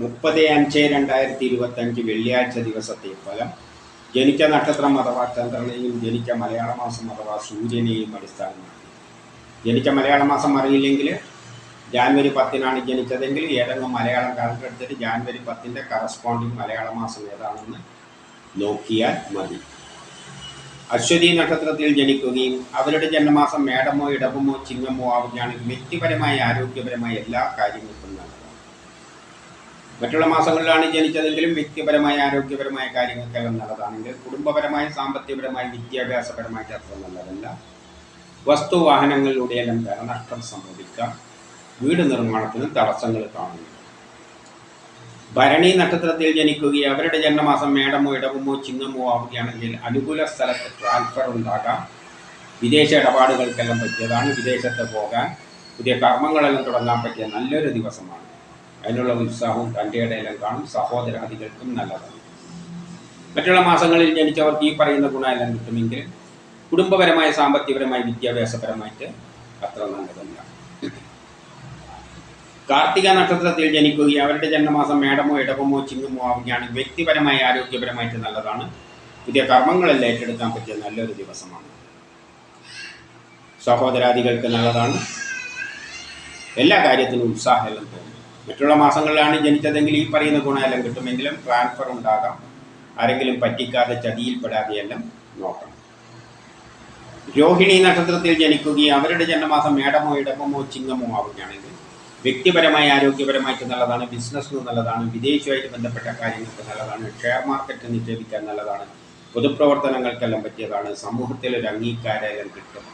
മുപ്പത് അഞ്ച് രണ്ടായിരത്തി ഇരുപത്തഞ്ച് വെള്ളിയാഴ്ച ദിവസത്തെ ഫലം ജനിച്ച നക്ഷത്രം അഥവാ ചന്ദ്രനെയും ജനിച്ച മലയാള മാസം അഥവാ സൂര്യനെയും അടിസ്ഥാനമാക്കി. ജനിച്ച മലയാള മാസം അറിയില്ലെങ്കിൽ ജാനുവരി പത്തിനാണ് ജനിച്ചതെങ്കിൽ ഏതെങ്കിലും മലയാളം കാലണ്ടർ എടുത്തിട്ട് ജാനുവരി പത്തിന്റെ കറസ്പോണ്ടിങ് മലയാള മാസം ഏതാണെന്ന് നോക്കിയാൽ മതി. അശ്വതി നക്ഷത്രത്തിൽ ജനിക്കുകയും അവരുടെ ജന്മമാസം മേടമോ ഇടവമോ ചിങ്ങമോ ആവുകയാണെങ്കിൽ വ്യക്തിപരമായ ആരോഗ്യപരമായ എല്ലാ കാര്യങ്ങൾക്കും നല്ലതാണ്. മറ്റുള്ള മാസങ്ങളിലാണ് ജനിച്ചതെങ്കിലും വ്യക്തിപരമായ ആരോഗ്യപരമായ കാര്യങ്ങൾക്കെല്ലാം നല്ലതാണെങ്കിൽ കുടുംബപരമായ സാമ്പത്തികപരമായ വിദ്യാഭ്യാസപരമായിട്ട് അത്ര നല്ലതല്ല. വസ്തുവാഹനങ്ങളിലൂടെയെല്ലാം ധനനഷ്ടം സംഭവിക്കാം വീട് നിർമ്മാണത്തിന് തടസ്സങ്ങൾ കാണുന്നു. ഭരണി നക്ഷത്രത്തിൽ ജനിക്കുകയും അവരുടെ ജന്മമാസം മേടമോ ഇടവുമോ ചിങ്ങമോ ആവുകയാണെങ്കിൽ അനുകൂല സ്ഥലത്ത് ട്രാൻസ്ഫർ ഉണ്ടാകാം. വിദേശ ഇടപാടുകൾക്കെല്ലാം പറ്റിയതാണ്. വിദേശത്ത് പോകാൻ പുതിയ കർമ്മങ്ങളെല്ലാം തുടങ്ങാൻ പറ്റിയ നല്ലൊരു ദിവസമാണ്. അതിനുള്ള ഉത്സാഹവും തന്റെ കാണും. സഹോദരാദികൾക്കും നല്ലതാണ്. മറ്റുള്ള മാസങ്ങളിൽ ജനിച്ചവർക്ക് ഈ പറയുന്ന ഗുണമെല്ലാം കിട്ടുമെങ്കിൽ കുടുംബപരമായ സാമ്പത്തികപരമായ വിദ്യാഭ്യാസപരമായിട്ട് അത്ര നല്ലതല്ല. കാർത്തിക നക്ഷത്രത്തിൽ ജനിക്കുകയും അവരുടെ ജന്മമാസം മേടമോ ഇടവമോ ചിങ്ങമോ ആവുകയാണെങ്കിൽ വ്യക്തിപരമായ ആരോഗ്യപരമായിട്ട് നല്ലതാണ്. പുതിയ കർമ്മങ്ങളെല്ലാം ഏറ്റെടുക്കാൻ പറ്റിയ നല്ലൊരു ദിവസമാണ്. സഹോദരാദികൾക്ക് നല്ലതാണ്. എല്ലാ കാര്യത്തിനും ഉത്സാഹമെല്ലാം തോന്നും. മറ്റുള്ള മാസങ്ങളിലാണ് ജനിച്ചതെങ്കിൽ ഈ പറയുന്ന ഗുണമെല്ലാം കിട്ടുമെങ്കിലും ട്രാൻസ്ഫർ ഉണ്ടാകാം. ആരെങ്കിലും പറ്റിക്കാതെ ചതിയിൽപ്പെടാതെയെല്ലാം നോക്കണം. രോഹിണി നക്ഷത്രത്തിൽ ജനിക്കുകയും അവരുടെ ജന്മമാസം മേടമോ ഇടമോ ചിങ്ങമോ ആവുകയാണെങ്കിൽ വ്യക്തിപരമായി ആരോഗ്യപരമായിട്ട് നല്ലതാണ് ബിസിനസ്സിന് നല്ലതാണ് വിദേശവുമായിട്ട് ബന്ധപ്പെട്ട കാര്യങ്ങൾക്ക് നല്ലതാണ് ഷെയർ മാർക്കറ്റ് നിക്ഷേപിക്കാൻ നല്ലതാണ് പൊതുപ്രവർത്തനങ്ങൾക്കെല്ലാം പറ്റിയതാണ് സമൂഹത്തിൽ ഒരു അംഗീകാരം കിട്ടും.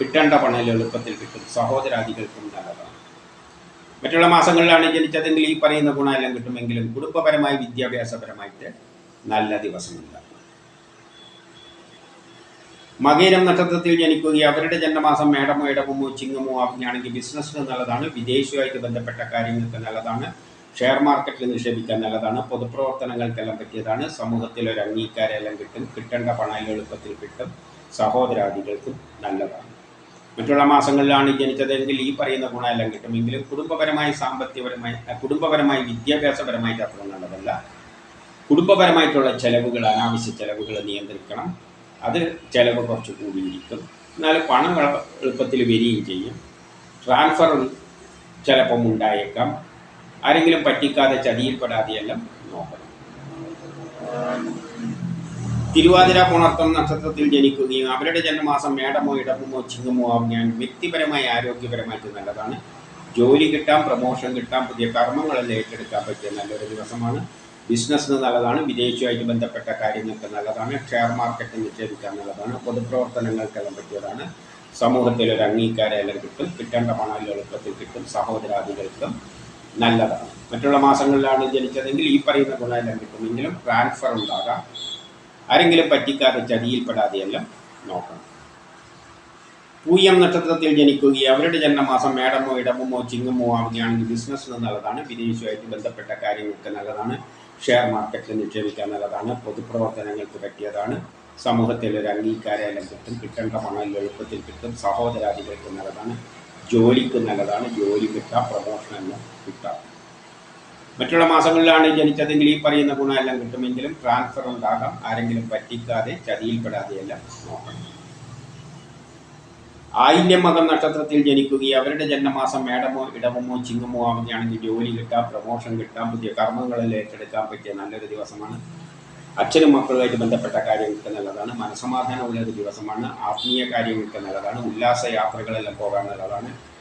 കിട്ടേണ്ട പണം എളുപ്പത്തിൽ കിട്ടും സഹോദരാദികൾക്കും നല്ലതാണ്. മറ്റുള്ള മാസങ്ങളിലാണ് ജനിച്ചതെങ്കിൽ ഈ പറയുന്ന ഗുണമെല്ലാം കിട്ടുമെങ്കിലും കുടുംബപരമായി വിദ്യാഭ്യാസപരമായിട്ട് നല്ല ദിവസമുണ്ട് മകീരം നക്ഷത്രത്തിൽ ജനിക്കുകയും അവരുടെ ജന്മമാസം മേടമോ ഇടമോ ചിങ്ങമോ ആവുകയാണെങ്കിൽ ബിസിനസ്സിന് നല്ലതാണ് വിദേശവുമായിട്ട് ബന്ധപ്പെട്ട കാര്യങ്ങൾക്ക് നല്ലതാണ് ഷെയർ മാർക്കറ്റിൽ നിക്ഷേപിക്കാൻ നല്ലതാണ് പൊതുപ്രവർത്തനങ്ങൾക്കെല്ലാം പറ്റിയതാണ് സമൂഹത്തിൽ ഒരു അംഗീകാരമെല്ലാം കിട്ടും കിട്ടേണ്ട പണം എളുപ്പത്തിൽ കിട്ടും സഹോദരാദികൾക്കും നല്ലതാണ്. മറ്റുള്ള മാസങ്ങളിലാണ് ജനിച്ചതെങ്കിൽ ഈ പറയുന്ന ഗുണമെല്ലാം കിട്ടുമെങ്കിലും കുടുംബപരമായി സാമ്പത്തികപരമായി കുടുംബപരമായി വിദ്യാഭ്യാസപരമായിട്ട് അത്ര കുടുംബപരമായിട്ടുള്ള ചെലവുകൾ അനാവശ്യ ചെലവുകൾ നിയന്ത്രിക്കണം. അത് ചിലവ് കുറച്ച് കൂടിയിരിക്കും. എന്നാൽ പണം എളുപ്പത്തിൽ വരികയും ചെയ്യും. ട്രാൻസ്ഫർ ചിലപ്പം ഉണ്ടായേക്കാം. ആരെങ്കിലും പറ്റിക്കാതെ ചതിയിൽപ്പെടാതെയെല്ലാം നോക്കണം. തിരുവാതിര പുണർത്തം നക്ഷത്രത്തിൽ ജനിക്കുകയും അവരുടെ ജന്മമാസം മേടമോ ഇടമോ ചിങ്ങമോ ആവുകയാണ് വ്യക്തിപരമായി ആരോഗ്യപരമായിട്ട് നല്ലതാണ്. ജോലി കിട്ടാം പ്രമോഷൻ കിട്ടാം പുതിയ കർമ്മങ്ങളെല്ലാം ഏറ്റെടുക്കാൻ പറ്റിയ നല്ലൊരു ദിവസമാണ്. ബിസിനസ്സിന് നല്ലതാണ് വിദേശവുമായിട്ട് ബന്ധപ്പെട്ട കാര്യങ്ങൾക്ക് നല്ലതാണ് ഷെയർ മാർക്കറ്റ് നിക്ഷേപിക്കാൻ നല്ലതാണ് പൊതുപ്രവർത്തനങ്ങൾക്കെല്ലാം പറ്റിയതാണ്. സമൂഹത്തിൽ ഒരു അംഗീകാരമെല്ലാം കിട്ടും കിട്ടേണ്ട പണം എളുപ്പത്തിൽ കിട്ടും സഹോദരാദികൾക്കും നല്ലതാണ്. മറ്റുള്ള മാസങ്ങളിലാണ് ജനിച്ചതെങ്കിൽ ഈ പറയുന്ന ഗുണമെല്ലാം കിട്ടുമെങ്കിലും ട്രാൻസ്ഫർ ഉണ്ടാകാം. ആരെങ്കിലും പറ്റിക്കാതെ ചതിയിൽപ്പെടാതെയെല്ലാം നോക്കണം. പൂയം നക്ഷത്രത്തിൽ ജനിക്കുകയും അവരുടെ ജന്മമാസം മേടമോ ഇടമോ ചിങ്ങമോ ആവുകയാണെങ്കിൽ ബിസിനസ് നല്ലതാണ്. വിദേശവുമായിട്ട് ബന്ധപ്പെട്ട കാര്യങ്ങൾക്ക് നല്ലതാണ്. ഷെയർ മാർക്കറ്റിൽ നിക്ഷേപിക്കാൻ നല്ലതാണ്. പൊതുപ്രവർത്തനങ്ങൾക്ക് പറ്റിയതാണ്. സമൂഹത്തിൽ ഒരു അംഗീകാരം കിട്ടും. കിട്ടേണ്ട പണം എളുപ്പത്തിൽ കിട്ടും. സഹോദരാദികൾക്ക് നല്ലതാണ്. ജോലിക്ക് നല്ലതാണ്. ജോലി കിട്ടാം. പ്രമോഷനെല്ലാം കിട്ടാം. മറ്റുള്ള മാസങ്ങളിലാണ് ജനിച്ചതെങ്കിൽ ഈ പറയുന്ന ഗുണമെല്ലാം കിട്ടുമെങ്കിലും ട്രാൻസ്ഫർ ഉണ്ടാകാം. ആരെങ്കിലും പറ്റിക്കാതെ ചതിയിൽപ്പെടാതെ എല്ലാം നോക്കണം. ആയില്യം മകം നക്ഷത്രത്തിൽ ജനിക്കുകയും അവരുടെ ജന്മമാസം മേടമോ ഇടവമോ ചിങ്ങമോ ആവുകയാണെങ്കിൽ ജോലി കിട്ടാം പ്രമോഷൻ കിട്ടാം പുതിയ കർമ്മങ്ങളിൽ ഏറ്റെടുക്കാൻ പറ്റിയ നല്ലൊരു ദിവസമാണ്. അച്ഛനും മക്കളുമായിട്ട് ബന്ധപ്പെട്ട കാര്യങ്ങൾക്ക് നല്ലതാണ്. മനസമാധാനമുള്ള ഒരു ദിവസമാണ്. ആത്മീയ കാര്യങ്ങൾക്ക് നല്ലതാണ്. ഉല്ലാസ യാത്രകളെല്ലാം പോകാൻ നല്ലതാണ്.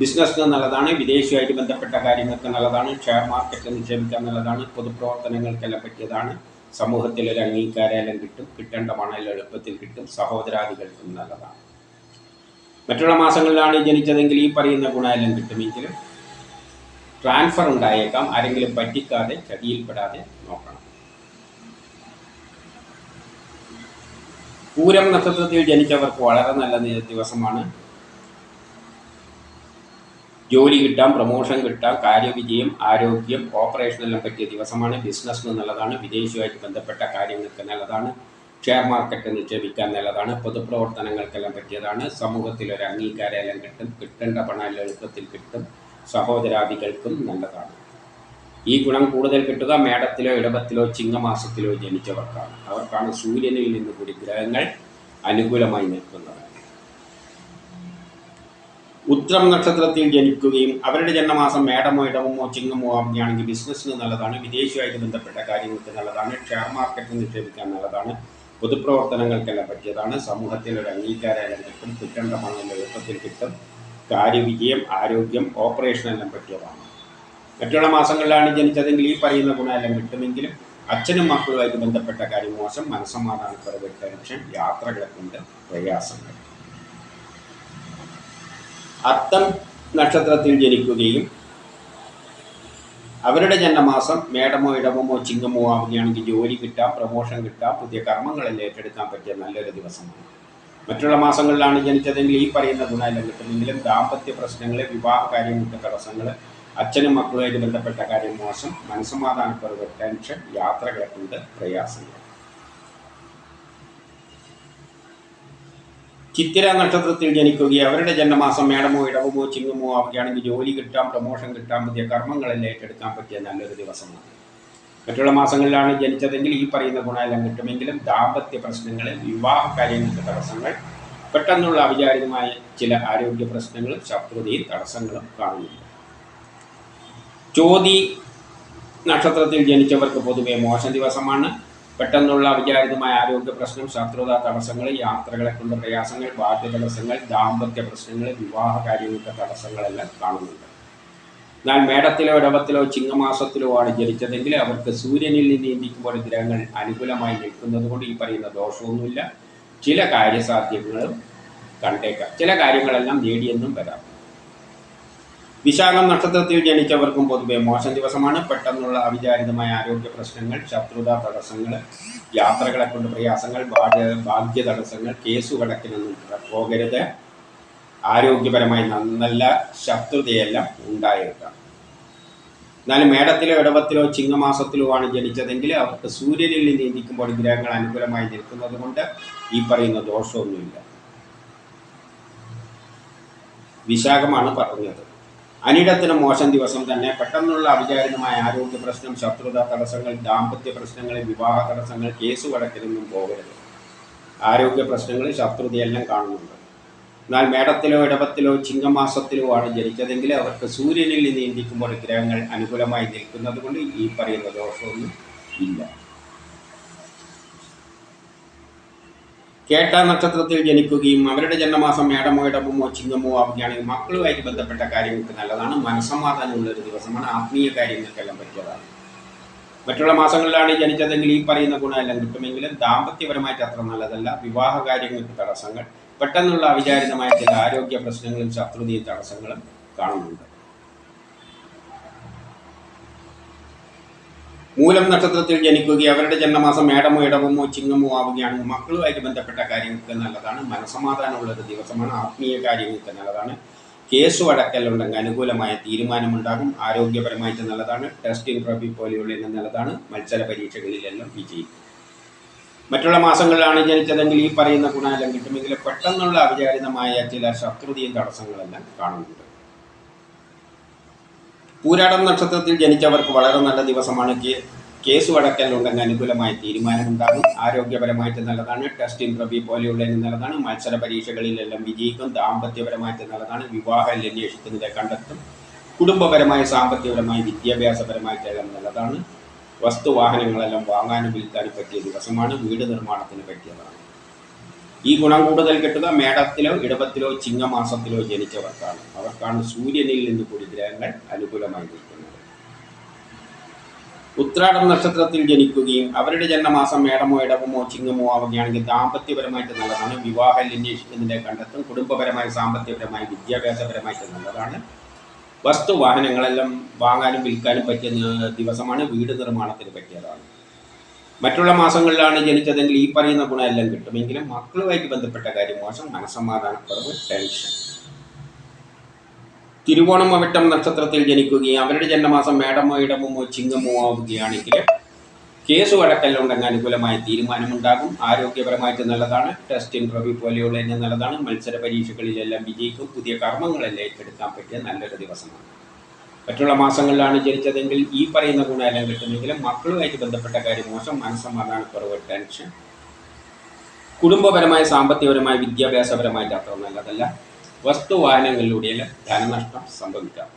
ബിസിനസ്സിന് നല്ലതാണ് വിദേശവുമായിട്ട് ബന്ധപ്പെട്ട കാര്യങ്ങൾക്ക് നല്ലതാണ് ഷെയർ മാർക്കറ്റ് നിക്ഷേപിക്കാൻ നല്ലതാണ് പൊതുപ്രവർത്തനങ്ങൾക്കെല്ലാം പറ്റിയതാണ്. സമൂഹത്തിൽ ഒരു അംഗീകാരമെല്ലാം കിട്ടും കിട്ടേണ്ട പണം എളുപ്പത്തിൽ കിട്ടും സഹോദരാദികൾക്കും നല്ലതാണ്. മറ്റുള്ള മാസങ്ങളിലാണ് ജനിച്ചതെങ്കിൽ ഈ പറയുന്ന ഗുണമെല്ലാം കിട്ടുമെങ്കിലും ട്രാൻസ്ഫർ ഉണ്ടായേക്കാം ആരെങ്കിലും പറ്റിക്കാതെ ചതിയിൽപ്പെടാതെ നോക്കണം. പൂരം നക്ഷത്രത്തിൽ ജനിച്ചവർക്ക് വളരെ നല്ല ദിവസമാണ്. ജോലി കിട്ടാം പ്രൊമോഷൻ കിട്ടാം കാര്യവിജയം ആരോഗ്യം ഓപ്പറേഷനെല്ലാം പറ്റിയ ദിവസമാണ്. ബിസിനസ് എന്നുള്ളതാണ് വിദേശവുമായിട്ട് ബന്ധപ്പെട്ട കാര്യങ്ങൾക്ക് നല്ലതാണ് ഷെയർ മാർക്കറ്റ് നിക്ഷേപിക്കാൻ നല്ലതാണ് പൊതുപ്രവർത്തനങ്ങൾക്കെല്ലാം പറ്റിയതാണ്. സമൂഹത്തിൽ ഒരു അംഗീകാരമെല്ലാം കിട്ടും കിട്ടേണ്ട പണം എളുപ്പത്തിൽ കിട്ടും സഹോദരാദികൾക്കും നല്ലതാണ്. ഈ ഗുണം കൂടുതൽ കിട്ടുക മേടത്തിലോ ഇടവത്തിലോ ചിങ്ങമാസത്തിലോ ജനിച്ചവർക്കാണ്. അവർക്കാണ് സൂര്യനിൽ നിന്ന് കൂടി ഗ്രഹങ്ങൾ അനുകൂലമായി നിൽക്കുന്നത്. ഉത്രം നക്ഷത്രത്തിൽ ജനിക്കുകയും അവരുടെ ജന്മമാസം മേടമോ ഇടമോ ചിങ്ങമോ ആവുകയാണെങ്കിൽ ബിസിനസ്സിന് നല്ലതാണ് വിദേശമായിട്ട് ബന്ധപ്പെട്ട കാര്യങ്ങൾക്ക് നല്ലതാണ് ഷെയർ മാർക്കറ്റിൽ നിക്ഷേപിക്കാൻ നല്ലതാണ് പൊതുപ്രവർത്തനങ്ങൾക്കെല്ലാം പറ്റിയതാണ് സമൂഹത്തിൽ ഒരു അംഗീകാരം കിട്ടും കിട്ടേണ്ട പണം എളുപ്പത്തിൽ കിട്ടും കാര്യവിജയം ആരോഗ്യം ഓപ്പറേഷനെല്ലാം പറ്റിയതാണ്. മറ്റുള്ള മാസങ്ങളിലാണ് ജനിച്ചതെങ്കിൽ ഈ പറയുന്ന ഗുണമെല്ലാം കിട്ടുമെങ്കിലും അച്ഛനും മക്കളുമായിട്ട് ബന്ധപ്പെട്ട കാര്യം മോശം മനസ്സമാധാനക്കുറവ് ടെൻഷൻ യാത്രകളെ കൊണ്ട് പ്രയാസങ്ങൾ. അത്തം നക്ഷത്രത്തിൽ ജനിക്കുകയും അവരുടെ ജന്മമാസം മേടമോ ഇടമോ ചിങ്ങമോ ആവുകയാണെങ്കിൽ ജോലി കിട്ടാം പ്രമോഷൻ കിട്ടാം പുതിയ കർമ്മങ്ങളിൽ ഏറ്റെടുക്കാൻ പറ്റിയ നല്ലൊരു ദിവസമാണ്. മറ്റുള്ള മാസങ്ങളിലാണ് ജനിച്ചതെങ്കിൽ ഈ പറയുന്ന ഗുണമെല്ലാം കിട്ടുമെങ്കിലും ദാമ്പത്യ പ്രശ്നങ്ങൾ വിവാഹ കാര്യങ്ങളുടെ തടസ്സങ്ങൾ അച്ഛനും മക്കളുമായിട്ട് ബന്ധപ്പെട്ട കാര്യം മോശം മനസ്സമാധാനക്കുറവ് ടെൻഷൻ യാത്രകളെ കൊണ്ട് പ്രയാസങ്ങൾ. ചിത്തിര നക്ഷത്രത്തിൽ ജനിക്കുകയും അവരുടെ ജന്മമാസം മേടമോ ഇടവമോ ചിങ്ങമോ ആവുകയാണെങ്കിൽ ജോലി കിട്ടാം പ്രമോഷൻ കിട്ടാം പുതിയ കർമ്മങ്ങളെല്ലാം ഏറ്റെടുക്കാൻ പറ്റിയ നല്ലൊരു ദിവസമാണ് മറ്റുള്ള മാസങ്ങളിലാണ് ജനിച്ചതെങ്കിൽ ഈ പറയുന്ന ഗുണമെല്ലാം കിട്ടുമെങ്കിലും ദാമ്പത്യ പ്രശ്നങ്ങൾ വിവാഹ കാര്യങ്ങൾക്ക് തടസ്സങ്ങൾ പെട്ടെന്നുള്ള അവിചാരിതമായ ചില ആരോഗ്യ പ്രശ്നങ്ങളും ശത്രുതയും തടസ്സങ്ങളും കാണുന്നുണ്ട്. ചോതി നക്ഷത്രത്തിൽ ജനിച്ചവർക്ക് പൊതുവെ മോശം ദിവസമാണ്. പെട്ടെന്നുള്ള അവിചാരിതമായ ആരോഗ്യ പ്രശ്നം ശത്രുത തടസ്സങ്ങൾ യാത്രകളെ കൊണ്ട് പ്രയാസങ്ങൾ ബാധ്യ തടസ്സങ്ങൾ ദാമ്പത്യ പ്രശ്നങ്ങൾ വിവാഹ കാര്യങ്ങൾക്ക് തടസ്സങ്ങളെല്ലാം കാണുന്നുണ്ട്. എന്നാൽ മേടത്തിലോ ഇടവത്തിലോ ചിങ്ങമാസത്തിലോ ആണ് ജനിച്ചതെങ്കിൽ അവർക്ക് സൂര്യനിൽ നിന്ന് ഇന്ത്യക്കുമ്പോൾ ഗ്രഹങ്ങൾ അനുകൂലമായി നിൽക്കുന്നത് കൊണ്ട് ഈ പറയുന്ന ദോഷമൊന്നുമില്ല. ചില കാര്യസാധ്യങ്ങളും കണ്ടേക്കാം. ചില കാര്യങ്ങളെല്ലാം നേടിയെന്നും വരാം. വിശാഖം നക്ഷത്രത്തിൽ ജനിച്ചവർക്കും പൊതുവെ മോശം ദിവസമാണ്. പെട്ടെന്നുള്ള അവിചാരിതമായ ആരോഗ്യ പ്രശ്നങ്ങൾ ശത്രുത തടസ്സങ്ങൾ യാത്രകളെ കൊണ്ട് പ്രയാസങ്ങൾ ഭാഗ്യ തടസ്സങ്ങൾ കേസു കടക്കിനൊന്നും പോകരുത്. ആരോഗ്യപരമായി നല്ല ശത്രുതയെല്ലാം ഉണ്ടായേക്കാം. എന്നാൽ മേടത്തിലോ ഇടവത്തിലോ ചിങ്ങമാസത്തിലോ ആണ് ജനിച്ചതെങ്കിൽ അവർക്ക് സൂര്യനിൽ നീന്തിക്കുമ്പോൾ ഗ്രഹങ്ങൾ അനുകൂലമായി നിൽക്കുന്നത് കൊണ്ട് ഈ പറയുന്ന ദോഷമൊന്നുമില്ല. വിശാഖമാണ് പറഞ്ഞത്. അനിടത്തിന് മോശം ദിവസം തന്നെ പെട്ടെന്നുള്ള അവിചാരിതമായ ആരോഗ്യ പ്രശ്നം ശത്രുത തടസ്സങ്ങൾ ദാമ്പത്യ പ്രശ്നങ്ങൾ വിവാഹ തടസ്സങ്ങൾ കേസ് വഴക്കിലൊന്നും പോകരുത്. ആരോഗ്യ പ്രശ്നങ്ങൾ ശത്രുതയെല്ലാം കാണുന്നുണ്ട്. എന്നാൽ മേടത്തിലോ ഇടവത്തിലോ ചിങ്ങമാസത്തിലോ ആണ് ജനിച്ചതെങ്കിൽ അവർക്ക് സൂര്യനിൽ നിന്ന് ഗ്രഹങ്ങൾ അനുകൂലമായി നിൽക്കുന്നത് കൊണ്ട് ഈ പറയുന്ന ദോഷമൊന്നും ഇല്ല. കേട്ട നക്ഷത്രത്തിൽ ജനിക്കുകയും അവരുടെ ജന്മമാസം മേടമോ ഇടമോ ചിങ്ങമോ ആവുകയാണെങ്കിൽ മക്കളുമായിട്ട് ബന്ധപ്പെട്ട കാര്യങ്ങൾക്ക് നല്ലതാണ്. മനസ്സമാധാനമുള്ള ഒരു ദിവസമാണ്. ആത്മീയ കാര്യങ്ങൾക്കെല്ലാം പറ്റിയതാണ്. മറ്റുള്ള മാസങ്ങളിലാണ് ജനിച്ചതെങ്കിൽ ഈ പറയുന്ന ഗുണമെല്ലാം കിട്ടുമെങ്കിലും ദാമ്പത്യപരമായിട്ട് അത്ര നല്ലതല്ല. വിവാഹ കാര്യങ്ങൾക്ക് തടസ്സങ്ങൾ പെട്ടെന്നുള്ള അവിചാരിതമായ ചില ആരോഗ്യ പ്രശ്നങ്ങളും ശത്രുതയും തടസ്സങ്ങളും കാണുന്നുണ്ട്. മൂലം നക്ഷത്രത്തിൽ ജനിക്കുകയും അവരുടെ ജന്മമാസം മേടമോ ഇടവമോ ചിങ്ങമോ ആവുകയാണെങ്കിൽ മക്കളുമായിട്ട് ബന്ധപ്പെട്ട കാര്യങ്ങൾക്ക് നല്ലതാണ്. മനസമാധാനമുള്ള ഒരു ദിവസമാണ്. ആത്മീയ കാര്യങ്ങൾക്ക് നല്ലതാണ്. കേസ് അടക്കലുണ്ടെങ്കിൽ അനുകൂലമായ തീരുമാനമുണ്ടാകും. ആരോഗ്യപരമായിട്ട് നല്ലതാണ്. ടെസ്റ്റിംഗ് ട്രോഫി പോലെയുള്ള നല്ലതാണ്. മത്സര പരീക്ഷകളിലെല്ലാം വിജയിക്കും. മറ്റുള്ള മാസങ്ങളിലാണ് ജനിച്ചതെങ്കിൽ ഈ പറയുന്ന ഗുണമെല്ലാം കിട്ടുമെങ്കിൽ പെട്ടെന്നുള്ള അവിചാരിതമായ ചില ശത്രുതയും തടസ്സങ്ങളെല്ലാം കാണുന്നുണ്ട്. പൂരാടം നക്ഷത്രത്തിൽ ജനിച്ചവർക്ക് വളരെ നല്ല ദിവസമാണ്. കേസ് വടക്കലുണ്ടെങ്കിൽ അനുകൂലമായ തീരുമാനമുണ്ടാകും. ആരോഗ്യപരമായിട്ട് നല്ലതാണ്. ടെസ്റ്റ് ഇൻട്രവ്യൂ പോലെയുള്ള നല്ലതാണ്. മത്സര പരീക്ഷകളിലെല്ലാം വിജയിക്കും. ദാമ്പത്യപരമായിട്ട് നല്ലതാണ്. വിവാഹം അന്വേഷിക്കുന്നത് കണ്ടെത്തും. കുടുംബപരമായി സാമ്പത്തികപരമായി വിദ്യാഭ്യാസപരമായിട്ടെല്ലാം നല്ലതാണ്. വസ്തുവാഹനങ്ങളെല്ലാം വാങ്ങാനും വിൽക്കാനും പറ്റിയ ദിവസമാണ്. വീട് നിർമ്മാണത്തിന് പറ്റിയതാണ്. ഈ ഗുണം കൂടുതൽ കിട്ടുക മേടത്തിലോ ഇടവത്തിലോ ചിങ്ങമാസത്തിലോ ജനിച്ചവർക്കാണ്. അവർക്കാണ് സൂര്യനിൽ നിന്ന് കൂടി ഗ്രഹങ്ങൾ അനുകൂലമായി നിൽക്കുന്നത്. ഉത്രാടം നക്ഷത്രത്തിൽ ജനിക്കുകയും അവരുടെ ജന്മമാസം മേടമോ ഇടവമോ ചിങ്ങമോ ആവുകയാണെങ്കിൽ ദാമ്പത്യപരമായിട്ട് നല്ലതാണ്. വിവാഹം ലിന്യേഷിക്കുന്നതിനെ കണ്ടെത്തും. കുടുംബപരമായി സാമ്പത്തികപരമായി വിദ്യാഭ്യാസപരമായിട്ട് നല്ലതാണ്. വസ്തു വാഹനങ്ങളെല്ലാം വാങ്ങാനും വിൽക്കാനും പറ്റിയ ദിവസമാണ് വീട് നിർമ്മാണത്തിന് പറ്റിയതാണ്. മറ്റുള്ള മാസങ്ങളിലാണ് ജനിച്ചതെങ്കിൽ ഈ പറയുന്ന ഗുണമെല്ലാം കിട്ടുമെങ്കിലും മക്കളുമായിട്ട് ബന്ധപ്പെട്ട കാര്യം മോശം മനസ്സമാധാനക്കുറവ് ടെൻഷൻ തിരുവോണം അവിട്ടം നക്ഷത്രത്തിൽ ജനിക്കുകയും അവരുടെ ജന്മമാസം മേടമോ ഇടമോ ചിങ്ങമോ ആവുകയാണെങ്കിൽ കേസ് വഴക്കല്ലുണ്ടെങ്കിൽ അനുകൂലമായ തീരുമാനമുണ്ടാകും. ആരോഗ്യപരമായിട്ട് നല്ലതാണ്. ടെസ്റ്റ് ഇന്റർവ്യൂ പോലെയുള്ള തന്നെ നല്ലതാണ്. മത്സര പരീക്ഷകളിലെല്ലാം വിജയിക്കും. പുതിയ കർമ്മങ്ങളെല്ലാം ഏറ്റെടുക്കാൻ പറ്റിയ നല്ലൊരു ദിവസമാണ്. മറ്റുള്ള മാസങ്ങളിലാണ് ജനിച്ചതെങ്കിൽ ഈ പറയുന്ന ഗുണമെല്ലാം കിട്ടുമെങ്കിലും മക്കളുമായിട്ട് ബന്ധപ്പെട്ട കാര്യം മോശം മനസ്സമാധാനക്കുറവ് ടെൻഷൻ കുടുംബപരമായ സാമ്പത്തികപരമായ വിദ്യാഭ്യാസപരമായിട്ട് അത്ര നല്ലതല്ല വസ്തുവാഹനങ്ങളിലൂടെയെല്ലാം ധനനഷ്ടം സംഭവിക്കാം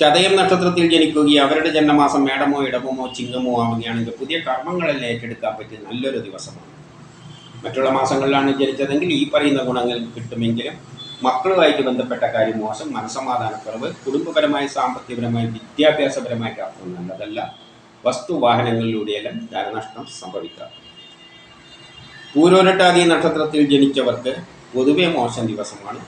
ചതയം നക്ഷത്രത്തിൽ ജനിക്കുകയും അവരുടെ ജന്മമാസം മേടമോ ഇടമോ ചിങ്ങമോ ആവുകയാണെങ്കിൽ പുതിയ കർമ്മങ്ങളെല്ലാം ഏറ്റെടുക്കാൻ പറ്റിയ നല്ലൊരു ദിവസമാണ്. മറ്റുള്ള മാസങ്ങളിലാണ് ജനിച്ചതെങ്കിൽ ഈ പറയുന്ന ഗുണങ്ങൾ കിട്ടുമെങ്കിലും മക്കളുമായിട്ട് ബന്ധപ്പെട്ട കാര്യം മോശം മനസമാധാനക്കുറവ് കുടുംബപരമായി സാമ്പത്തികപരമായി വിദ്യാഭ്യാസപരമായിട്ട് അത്ര നല്ലതല്ല. വസ്തു വാഹനങ്ങളിലൂടെയെല്ലാം ധനനഷ്ടം സംഭവിക്കാം. പൂരോരട്ടാതി നക്ഷത്രത്തിൽ ജനിച്ചവർക്ക് പൊതുവെ മോശം ദിവസമാണ്.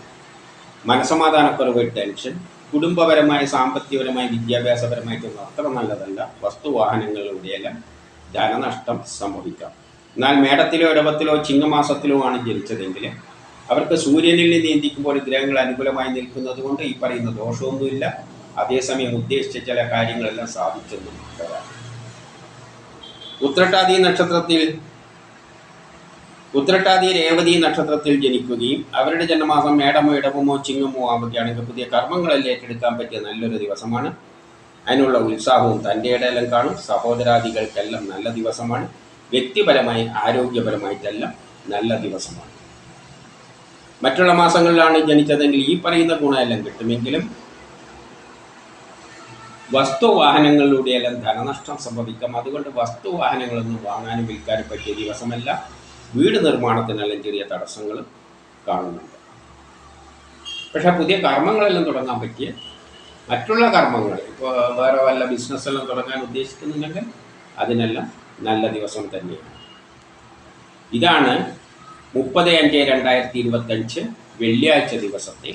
മനസമാധാനക്കുറവ് ടെൻഷൻ കുടുംബപരമായ സാമ്പത്തികപരമായ വിദ്യാഭ്യാസപരമായിട്ടൊന്നും അത്ര നല്ലതല്ല. വസ്തു വസ്തുവാഹനങ്ങളിലൂടെയെല്ലാം ധനനഷ്ടം സംഭവിക്കാം. എന്നാൽ മേടത്തിലോ ഇടവത്തിലോ ചിങ്ങമാസത്തിലോ ആണ് ജനിച്ചതെങ്കിൽ അവർക്ക് സൂര്യനിൽ നിന്ന് നീന്തിക്കുമ്പോൾ ഗ്രഹങ്ങൾ അനുകൂലമായി നിൽക്കുന്നത് കൊണ്ട് ഈ പറയുന്ന ദോഷമൊന്നുമില്ല. അതേസമയം ഉദ്ദേശിച്ച ചില കാര്യങ്ങളെല്ലാം സാധിച്ചെന്നും ഉത്രട്ടാതി നക്ഷത്രത്തിൽ ഉത്രട്ടാതി രേവതി നക്ഷത്രത്തിൽ ജനിക്കുകയും അവരുടെ ജന്മമാസം മേടമോ ഇടവമോ ചിങ്ങമോ ആവുകയാണെങ്കിൽ പുതിയ കർമ്മങ്ങളെല്ലാം ഏറ്റെടുക്കാൻ പറ്റിയ നല്ലൊരു ദിവസമാണ്. അതിനുള്ള ഉത്സാഹവും തന്റെ ഇടയിലും കാണും. സഹോദരാദികൾക്കെല്ലാം നല്ല ദിവസമാണ്. വ്യക്തിപരമായി ആരോഗ്യപരമായിട്ടെല്ലാം നല്ല ദിവസമാണ്. മറ്റുള്ള മാസങ്ങളിലാണ് ജനിച്ചതെങ്കിൽ ഈ പറയുന്ന ഗുണമെല്ലാം കിട്ടുമെങ്കിലും വസ്തുവാഹനങ്ങളിലൂടെയെല്ലാം ധനനഷ്ടം സംഭവിക്കാം. അതുകൊണ്ട് വസ്തുവാഹനങ്ങളൊന്നും വാങ്ങാനും വിൽക്കാനും പറ്റിയ ദിവസമല്ല. വീട് നിർമ്മാണത്തിനെല്ലാം ചെറിയ തടസ്സങ്ങൾ കാണുന്നുണ്ട്. പക്ഷേ പുതിയ കർമ്മങ്ങളെല്ലാം തുടങ്ങാൻ പറ്റിയ മറ്റുള്ള കർമ്മങ്ങൾ ഇപ്പോൾ വേറെ വല്ല ബിസിനസ്സെല്ലാം തുടങ്ങാൻ ഉദ്ദേശിക്കുന്നുണ്ടെങ്കിൽ അതിനെല്ലാം നല്ല ദിവസം തന്നെയാണ്. ഇതാണ് മുപ്പത് അഞ്ച് രണ്ടായിരത്തി ഇരുപത്തഞ്ച് വെള്ളിയാഴ്ച ദിവസത്തെ